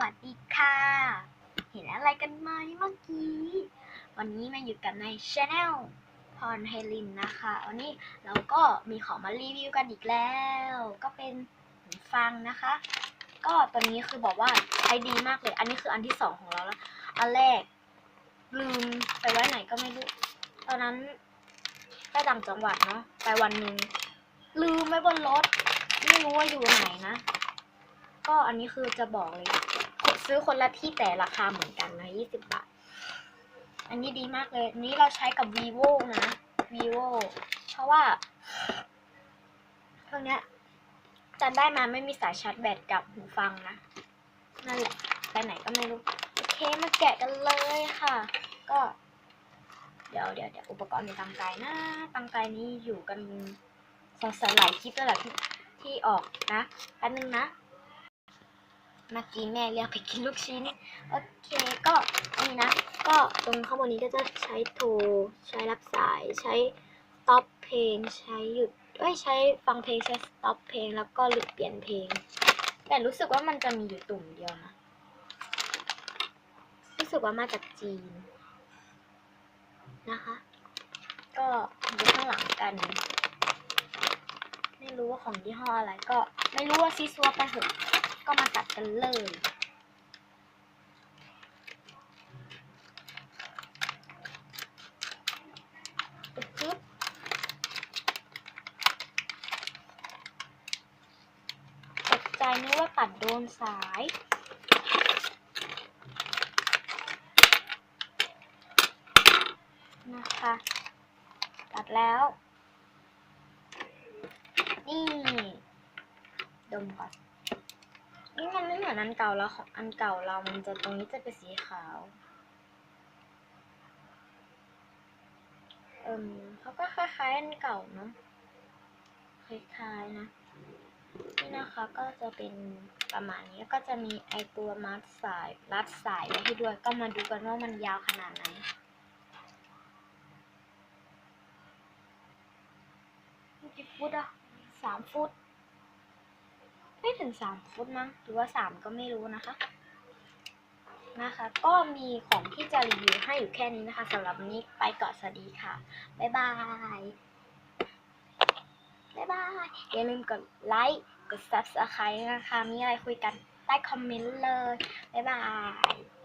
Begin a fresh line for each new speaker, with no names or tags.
วัสดีค่ะ เห็นอะไรกันไหมเมื่อกี้ วันนี้มาอยู่กันในช anel พรไฮลินนะคะ วันนี้เราก็มีของมารีวิวกันอีกแล้ว ก็เป็นหูฟังนะคะ ก็ตัวนี้คือบอกว่าใช้ดีมากเลย อันนี้คืออันที่สองของเราแล้ว อันแรกลืมไปไว้ไหนก็ไม่รู้ ตอนนั้นไปต่างจังหวัดเนาะ ไปวันหนึ่งลืมไว้บนรถ ไม่รู้ว่าอยู่ไหนนะ ก็อันนี้คือจะบอกเลย ซื้อคนละที่แต่ราคาเหมือนกันนะยี่สิบบาท อันนี้ดีมากเลย นี้เราใช้กับ vivo นะ vivo เพราะว่าเครื่องเนี้ยจะได้มาไม่มีสายชาร์จแบตกับหูฟังนะ นั่นแหละ ไปไหนก็ไม่รู้ โอเค มาแกะกันเลยค่ะ ก็ เดี๋ยวเดี๋ยวเดี๋ยวอุปกรณ์มีตังไกนะ ตังไกนี้อยู่กันสงสัยหลายคลิปแล้วแหละที่ที่ออกนะแป๊บนึงนะ เมื่อกี้แม่เรียกไปกินลูกชิ้น โอเคก็นี่นะ ก็ตรงข้างบนนี้ก็จะใช้โทร ใช้รับสายใช้ต็อปเพลง ใช้หยุดเอ้ยใช้ฟังเพลงใช้ต็อปเพลงแล้วก็หยุดเปลี่ยนเพลง แต่รู้สึกว่ามันจะมีอยู่ตุ่มเดียวนะ รู้สึกว่ามาจากจีน นะคะ ก็ดูข้างหลังกันไม่รู้ว่าของยี่ห้ออะไรก็ไม่รู้ว่าซีซัวไปเถอะ ก็มาตัดกันเลยปึ๊บตกใจนึกว่าตัดโดนสายนะคะตัดแล้ว นี่ ดมก่อน นี่มันไม่เหมือนอันเก่าแล้วของอันเก่าเรามันจะตรงนี้จะเป็นสีขาว เอิมเขาก็คล้ายๆอันเก่าเนาะ คล้ายๆนะ นี่นะคะก็จะเป็นประมาณนี้แล้วก็จะมีไอตัวมัดสายรัดสายไว้ให้ด้วย ก็มาดูกันว่ามันยาวขนาดไหนกี่ฟุตอะสามฟุต ไม่ถึงสามฟุตมั้งหรือว่าสามก็ไม่รู้นะคะนะคะ ก็มีของที่จะรีวิวให้อยู่แค่นี้นะคะสำหรับวันนี้ไปก่อนสวัสดีค่ะ บ๊ายบาย บ๊ายบาย อย่าลืมกดไลค์กด subscribe นะคะ มีอะไรคุยกันใต้คอมเมนต์เลย บ๊ายบาย